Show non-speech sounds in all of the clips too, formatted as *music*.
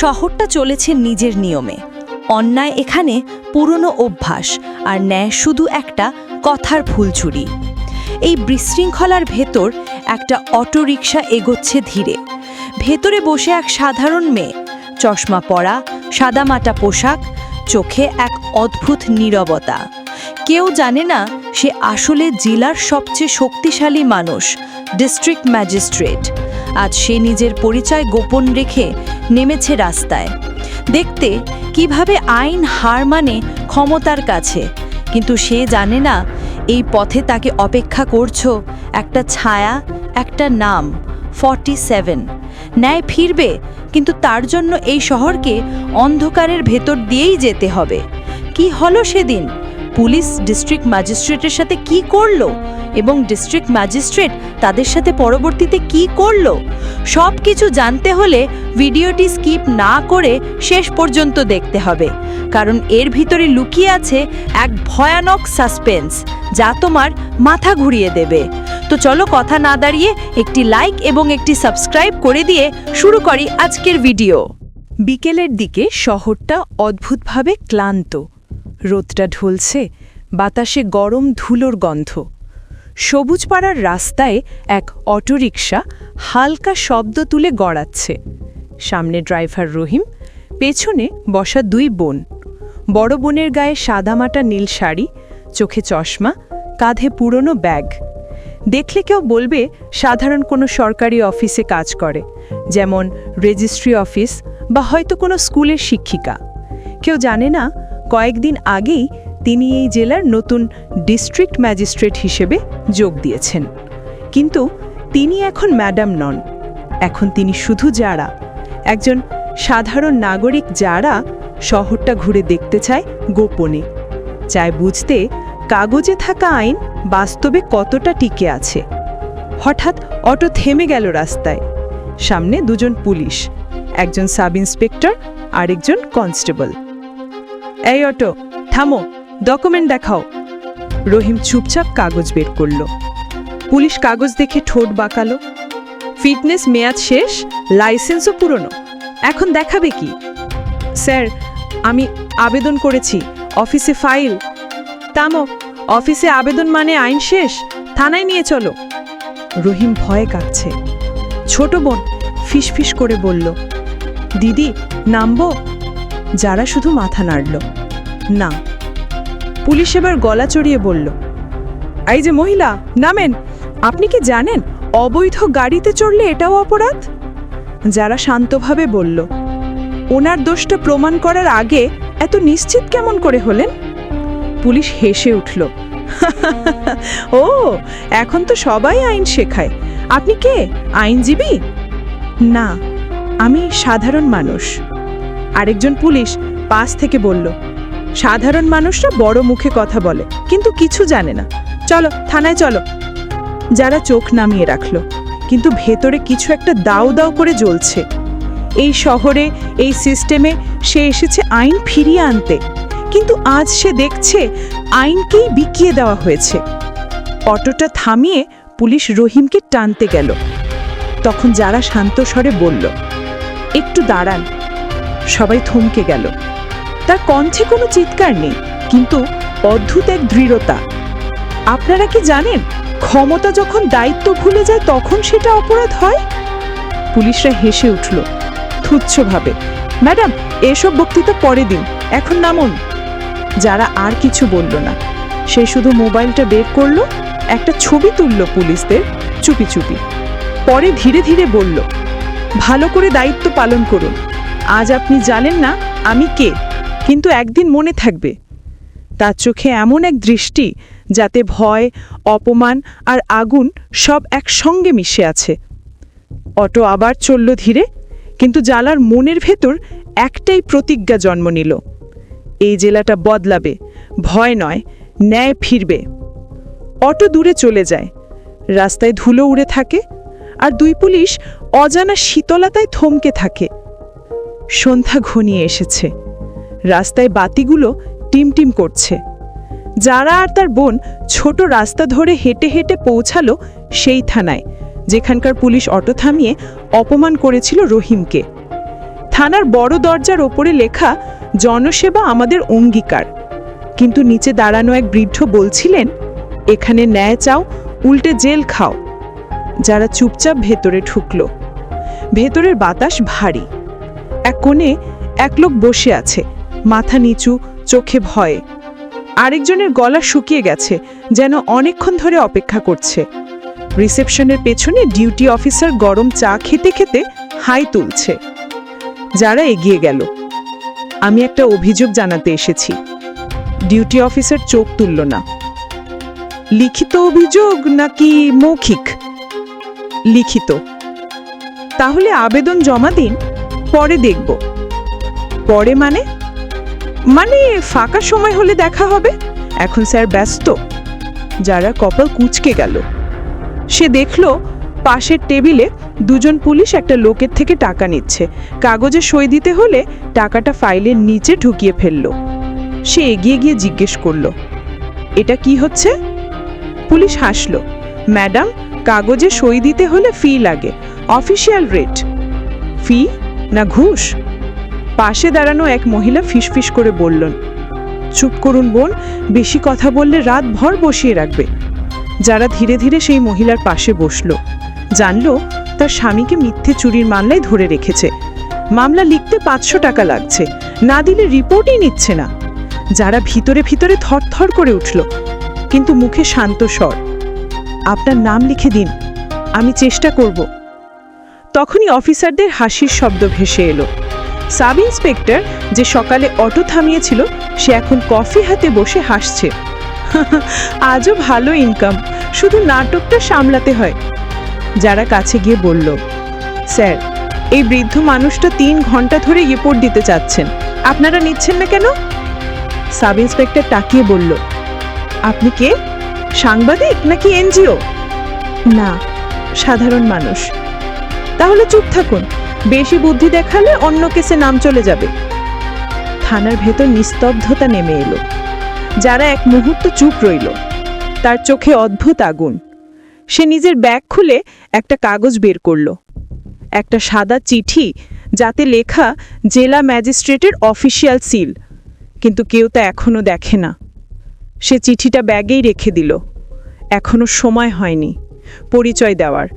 শহরটা চলেছে নিজের নিয়মে। অন্যায় এখানে পুরনো অভ্যাস, আর ন্যায় শুধু একটা কথার ফুলছুরি এই বিশৃঙ্খলার ভেতর একটা অটোরিকশা এগোচ্ছে ধীরে। ভেতরে বসে এক সাধারণ মেয়ে, চশমা পরা সাদামাটা পোশাক, চোখে এক অদ্ভুত নীরবতা। কেউ জানে না সে আসলে জেলার সবচেয়ে শক্তিশালী মানুষ, ডিস্ট্রিক্ট ম্যাজিস্ট্রেট। আজ সে নিজের পরিচয় গোপন রেখে নেমেছে রাস্তায়। দেখতে কীভাবে আইন হার মানে ক্ষমতার কাছে, কিন্তু সে জানে না এই পথে তাকে অপেক্ষা করছ একটা ছায়া, একটা নাম, ফর্টি সেভেন। ন্যায় ফিরবে, কিন্তু তার জন্য এই শহরকে অন্ধকারের ভেতর দিয়েই যেতে হবে। কি হলো সেদিন? পুলিশ ডিস্ট্রিক্ট ম্যাজিস্ট্রেটের সাথে কি করল? এবং ডিস্ট্রিক্ট ম্যাজিস্ট্রেট তাদের সাথে পরবর্তীতে কি করল? সব কিছু জানতে হলে ভিডিওটি স্কিপ না করে শেষ পর্যন্ত দেখতে হবে। কারণ এর ভিতরে লুকিয়ে আছে এক ভয়ানক সাসপেন্স, যা তোমার মাথা ঘুরিয়ে দেবে। তো চলো কথা না দাঁড়িয়ে একটি লাইক এবং একটি সাবস্ক্রাইব করে দিয়ে শুরু করি আজকের ভিডিও। বিকেলের দিকে শহরটা অদ্ভুতভাবে ক্লান্ত। রোদটা ঢলছে, বাতাসে গরম ধুলোর গন্ধ। সবুজ পাড়ার রাস্তায় এক অটোরিকশা হালকা শব্দ তুলে গড়াচ্ছে। সামনে ড্রাইভার রহিম, পেছনে বসা দুই বোন। বড় বোনের গায়ে সাদামাটা নীল শাড়ি, চোখে চশমা, কাঁধে পুরনো ব্যাগ। দেখলে কেউ বলবে, সাধারণ কোনো সরকারি অফিসে কাজ করে, যেমন রেজিস্ট্রি অফিস বা হয়তো কোনো স্কুলের শিক্ষিকা। কেউ জানে না কয়েকদিন আগেই তিনি এই জেলার নতুন ডিস্ট্রিক্ট ম্যাজিস্ট্রেট হিসেবে যোগ দিয়েছেন। কিন্তু তিনি এখন ম্যাডাম নন। এখন তিনি শুধু যারা। একজন সাধারণ নাগরিক যারা শহরটা ঘুরে দেখতে চায় গোপনে। চায় বুঝতে কাগজে থাকা আইন বাস্তবে কতটা টিকে আছে। হঠাৎ অটো থেমে গেল রাস্তায়। সামনে দুজন পুলিশ, একজন সাব ইন্সপেক্টর আরেকজন কনস্টেবল। এই অটো, থামো ডকুমেন্ট দেখাও। রহিম চুপচাপ কাগজ বের করল। পুলিশ কাগজ দেখে ঠোঁট বাঁকালো। ফিটনেস মেয়াদ শেষ, লাইসেন্সও পুরনো। এখন দেখাবে কি? স্যার, আমি আবেদন করেছি, অফিসে ফাইল। তামো অফিসে আবেদন মানে আইন শেষ, থানায় নিয়ে চলো। রহিম ভয়ে কাঁপছে ছোট বোন ফিসফিস করে বলল, দিদি, নামবো? যারা শুধু মাথা নাড়ল। না, পুলিশ এবার গলা চড়িয়ে বলল, এই যে মহিলা, নামেন। আপনি কি জানেন, অবৈধ গাড়িতে চড়লে এটাও অপরাধ? যারা শান্তভাবে বলল, ওনার দোষটা প্রমাণ করার আগে এত নিশ্চিত কেমন করে হলেন? পুলিশ হেসে উঠল, ও, এখন তো সবাই আইন শেখায়। আপনি কে? আইনজীবী? না, আমি সাধারণ মানুষ। আরেকজন পুলিশ পাশ থেকে বলল, সাধারণ মানুষরা বড় মুখে কথা বলে, কিন্তু কিছু জানে না। চলো, থানায় চলো। যারা চোখ নামিয়ে রাখল, কিন্তু ভেতরে কিছু একটা দাও দাও করে জ্বলছে। এই শহরে, এই সিস্টেমে সে এসেছে আইন ফিরিয়ে আনতে, কিন্তু আজ সে দেখছে আইনকেই বিকিয়ে দেওয়া হয়েছে। অটোটা থামিয়ে পুলিশ রহিমকে টানতে গেল। তখন যারা শান্ত স্বরে বলল, একটু দাঁড়ান সবাই থমকে গেল। তার কণ্ঠে কোনো চিৎকার নেই, কিন্তু অদ্ভুত এক দৃঢ়তা। আপনারা কি জানেন, ক্ষমতা যখন দায়িত্ব ভুলে যায় তখন সেটা অপরাধ হয়? পুলিশরা হেসে উঠল, তুচ্ছভাবে, ম্যাডাম, এসব বক্তৃতা পরে দিন, এখন নামুন। যারা আর কিছু বলল না, সে শুধু মোবাইলটা বের করল, একটা ছবি তুলল পুলিশদের, চুপি চুপি। পরে ধীরে ধীরে বলল, ভালো করে দায়িত্ব পালন করুন। আজ আপনি জানেন না আমি কে, কিন্তু একদিন মনে থাকবে। তার চোখে এমন এক দৃষ্টি যাতে ভয়, অপমান আর আগুন সব একসঙ্গে মিশে আছে। অটো আবার চলল ধীরে, কিন্তু জালার মনের ভেতর একটাই প্রতিজ্ঞা জন্ম নিল। এই জেলাটা বদলাবে, ভয় নয়, ন্যায় ফিরবে। অটো দূরে চলে যায়, রাস্তায় ধুলো উড়ে থাকে আর দুই পুলিশ অজানা শীতলতায় থমকে থাকে। সন্ধ্যা ঘনিয়ে এসেছে। রাস্তায় বাতিগুলো টিমটিম করছে। যারা আর তার বোন ছোট রাস্তা ধরে হেঁটে হেঁটে পৌঁছালো সেই থানায়, যেখানকার পুলিশ অটো থামিয়ে অপমান করেছিল রহিমকে। থানার বড় দরজার ওপরে লেখা, জনসেবা আমাদের অঙ্গীকার। কিন্তু নিচে দাঁড়ানো এক বৃদ্ধ বলছিলেন, এখানে ন্যায় চাও, উল্টে জেল খাও। যারা চুপচাপ ভেতরে ঢুকলো। ভেতরের বাতাস ভারী। এক কোণে এক লোক বসে আছে, মাথা নিচু, চোখে ভয়ে। আরেকজনের গলা শুকিয়ে গেছে, যেন অনেকক্ষণ ধরে অপেক্ষা করছে। রিসেপশনের পেছনে ডিউটি অফিসার গরম চা খেতে খেতে হাই তুলছে। যারা এগিয়ে গেল। আমি একটা অভিযোগ জানাতে এসেছি। ডিউটি অফিসার চোখ তুলল না। লিখিত অভিযোগ নাকি মৌখিক? লিখিত। তাহলে আবেদন জমা দিন। পরে দেখব। পরে মানে? মানে ফাঁকা সময় হলে দেখা হবে? এখন স্যার ব্যস্ত। যারা কপাল কুচকে গেল। সে দেখল পাশের টেবিলে দুজন পুলিশ একটা লোকের থেকে টাকা নিচ্ছে। কাগজে সই দিতে হলে টাকাটা ফাইলের নিচে ঢুকিয়ে ফেলল। সে এগিয়ে গিয়ে জিজ্ঞেস করল, এটা কি হচ্ছে? পুলিশ হাসলো, ম্যাডাম, কাগজে সই দিতে হলে ফি লাগে। Official rate. ফি? না ঘুষ? পাশে দাঁড়ানো এক মহিলা ফিসফিস করে বললেন চুপ করুন বোন, বেশি কথা বললে রাত ভর বসিয়ে রাখবে। যারা ধীরে ধীরে সেই মহিলার পাশে বসল, জানলো তার স্বামীকে মিথ্যে চুরির মামলায় ধরে রেখেছে। মামলা লিখতে পাঁচশো টাকা লাগছে, না দিলে রিপোর্টই নিচ্ছে না। যারা ভিতরে ভিতরে থরথর করে উঠল, কিন্তু মুখে শান্ত স্বর, আপনার নাম লিখে দিন, আমি চেষ্টা করব। তখনই অফিসারদের হাসির শব্দ ভেসে এলো। সাব ইন্সপেক্টর যে সকালে অটো থামিয়েছিল, সে এখন কফি হাতে বসে হাসছে। *laughs* আজও ভালো ইনকাম শুধু নাটকটা সামলাতে হয়। যারা কাছে গিয়ে বলল, স্যার, এই বৃদ্ধ মানুষটা তিন ঘণ্টা ধরে রিপোর্ট দিতে চাচ্ছেন, আপনারা নিচ্ছেন না কেন? সাব ইন্সপেক্টর তাকিয়ে বলল, আপনি কে? সাংবাদিক নাকি এনজিও? না, সাধারণ মানুষ। তাহলে চুপ থাকুন। বেশি বুদ্ধি দেখালে অন্য কেসে নাম চলে যাবে। থানার ভেতর নিস্তব্ধতা নেমে এলো। যারা এক মুহূর্ত চুপ রইল, তার চোখে অদ্ভুত আগুন। সে নিজের ব্যাগ খুলে একটা কাগজ বের করল। একটা সাদা চিঠি, যাতে লেখা জেলা ম্যাজিস্ট্রেটের অফিসিয়াল সিল, কিন্তু কেউ তা এখনও দেখে না। সে চিঠিটা ব্যাগেই রেখে দিল। এখনও সময় হয়নি। পরিচয় দেওয়ার।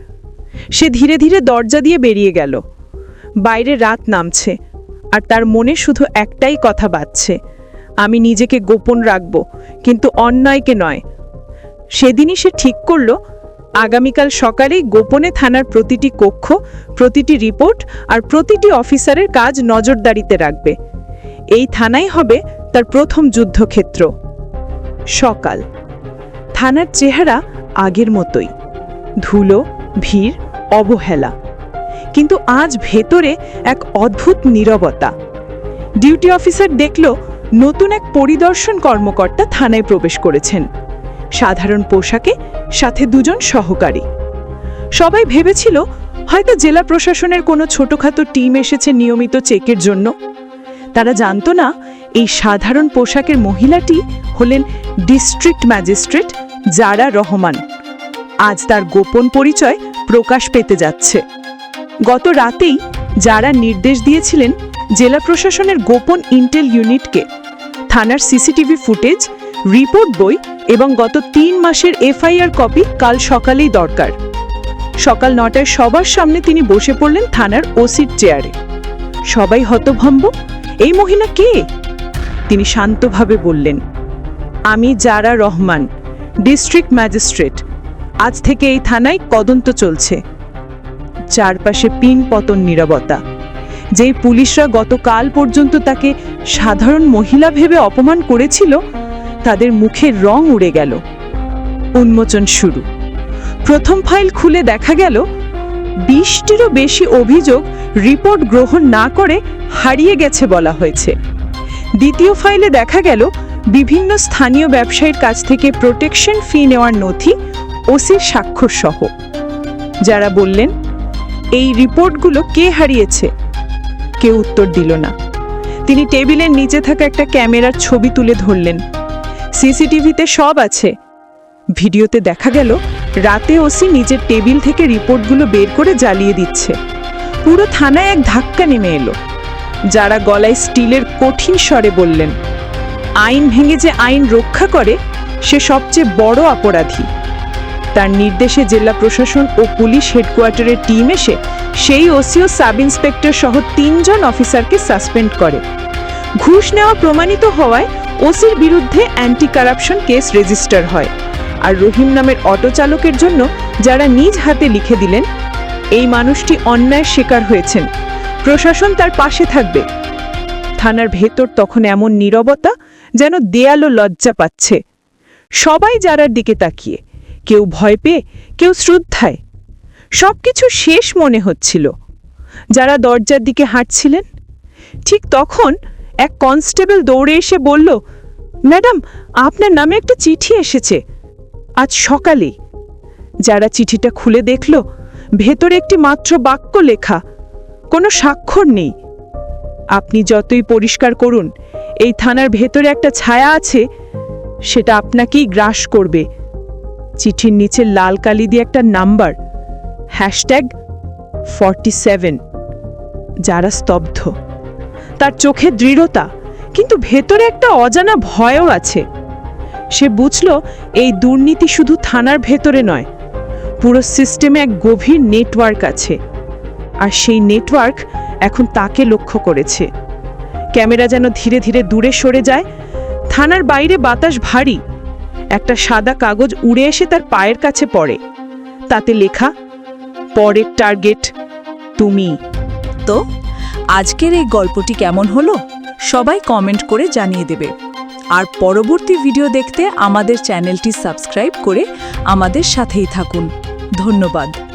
সে ধীরে ধীরে দরজা দিয়ে বেরিয়ে গেল। বাইরে রাত নামছে, আর তার মনে শুধু একটাই কথা বাজছে, আমি নিজেকে গোপন রাখব, কিন্তু অন্যায়কে নয়। সেদিনই সে ঠিক করল, আগামীকাল সকালেই গোপনে থানার প্রতিটি কক্ষ, প্রতিটি রিপোর্ট আর প্রতিটি অফিসারের কাজ নজরদারিতে রাখবে। এই থানাই হবে তার প্রথম যুদ্ধক্ষেত্র। সকাল। থানার চেহারা আগের মতোই। ধুলো ভিড় অবহেলা। কিন্তু আজ ভেতরে এক অদ্ভুত নীরবতা। ডিউটি অফিসার দেখল নতুন এক পরিদর্শন কর্মকর্তা থানায় প্রবেশ করেছেন। সাধারণ পোশাকে সাথে দুজন সহকারী। সবাই ভেবেছিল, হয়তো জেলা প্রশাসনের কোনো ছোটখাটো টিম এসেছে নিয়মিত চেকের জন্য। তারা জানতো না, এই সাধারণ পোশাকের মহিলাটি হলেন ডিস্ট্রিক্ট ম্যাজিস্ট্রেট জারা রহমান। আজ তার গোপন পরিচয় প্রকাশ পেতে যাচ্ছে। গত রাতেই যারা নির্দেশ দিয়েছিলেন জেলা প্রশাসনের গোপন ইন্টেল ইউনিটকে, থানার সিসিটিভি ফুটেজ, রিপোর্ট বই এবং গত তিন মাসের এফআইআর কপি কাল সকালেই দরকার। সকাল নটায় সবার সামনে তিনি বসে পড়লেন থানার ওসির চেয়ারে। সবাই হতভম্ব, এই মহিলা কে? তিনি শান্তভাবে বললেন, আমি জারা রহমান, ডিস্ট্রিক্ট ম্যাজিস্ট্রেট। আজ থেকে এই থানায় তদন্ত চলছে। চারপাশে পিন পতন নীরবতা। যেই পুলিশরা গতকাল পর্যন্ত তাকে সাধারণ মহিলা ভেবে অপমান করেছিল, তাদের মুখের রং উড়ে গেল। উন্মোচন শুরু। প্রথম ফাইল খুলে দেখা গেল, বিশটিরও বেশি অভিযোগ রিপোর্ট গ্রহণ না করে হারিয়ে গেছে বলা হয়েছে। দ্বিতীয় ফাইলে দেখা গেল, বিভিন্ন স্থানীয় ব্যবসায়ীর কাছ থেকে প্রোটেকশন ফি নেওয়ার নথি ওসির স্বাক্ষর সহ। যারা বললেন, এই রিপোর্টগুলো কে হারিয়েছে? কেউ উত্তর দিল না। তিনি টেবিলের নিচে থাকা একটা ক্যামেরার ছবি তুলে ধরলেন। সিসিটিভিতে সব আছে। ভিডিওতে দেখা গেল, রাতে ওসি নিজের টেবিল থেকে রিপোর্টগুলো বের করে জ্বালিয়ে দিচ্ছে। পুরো থানায় এক ধাক্কা নেমে এলো। যারা গলায় স্টিলের কঠিন স্বরে বললেন, আইন ভেঙে যে আইন রক্ষা করে, সে সবচেয়ে বড় অপরাধী। তার নির্দেশে জেলা প্রশাসন ও পুলিশ হেডকোয়ার্টারের টিম এসে সেই ওসিও সাব ইন্সপেক্টর সহ তিনজন অফিসারকে সাসপেন্ড করে। ঘুষ নেওয়া প্রমাণিত হওয়ায় ওসির বিরুদ্ধে অ্যান্টি কারাপশন কেস রেজিস্টার হয়। আর রহিম নামের অটো চালকের জন্য যারা নিজ হাতে লিখে দিলেন, এই মানুষটি অন্যায়ের শিকার হয়েছেন। প্রশাসন তার পাশে থাকবে। থানার ভেতর তখন এমন নীরবতা যেন দেয়ালও লজ্জা পাচ্ছে। সবাই যারার দিকে তাকিয়ে কেউ ভয় পেয়ে, কেউ শ্রদ্ধায়। সব কিছু শেষ মনে হচ্ছিল। যারা দরজার দিকে হাঁটছিলেন, ঠিক তখন এক কনস্টেবল দৌড়ে এসে বলল, ম্যাডাম, আপনার নামে একটা চিঠি এসেছে। আজ সকালে যারা চিঠিটা খুলে দেখল, ভেতরে একটি মাত্র বাক্য লেখা, কোনো স্বাক্ষর নেই। আপনি যতই পরিষ্কার করুন, এই থানার ভেতরে একটা ছায়া আছে, সেটা আপনাকেই গ্রাস করবে। চিঠির নিচে লাল কালি দিয়ে একটা নাম্বার, হ্যাশট্যাগ ফর্টি সেভেন। যারা স্তব্ধ, তার চোখে দৃঢ়তা, কিন্তু ভেতরে একটা অজানা ভয়ও আছে। সে বুঝল, এই দুর্নীতি শুধু থানার ভেতরে নয়, পুরো সিস্টেমে এক গভীর নেটওয়ার্ক আছে। আর সেই নেটওয়ার্ক এখন তাকে লক্ষ্য করেছে। ক্যামেরা যেন ধীরে ধীরে দূরে সরে যায়, থানার বাইরে বাতাস ভারী একটা সাদা কাগজ উড়ে এসে তার পায়ের কাছে পড়ে। তাতে লেখা, পরের টার্গেট তুমি। তো, আজকের এই গল্পটি কেমন হলো? সবাই কমেন্ট করে জানিয়ে দেবে। আর পরবর্তী ভিডিও দেখতে আমাদের চ্যানেলটি সাবস্ক্রাইব করে আমাদের সাথেই থাকুন। ধন্যবাদ।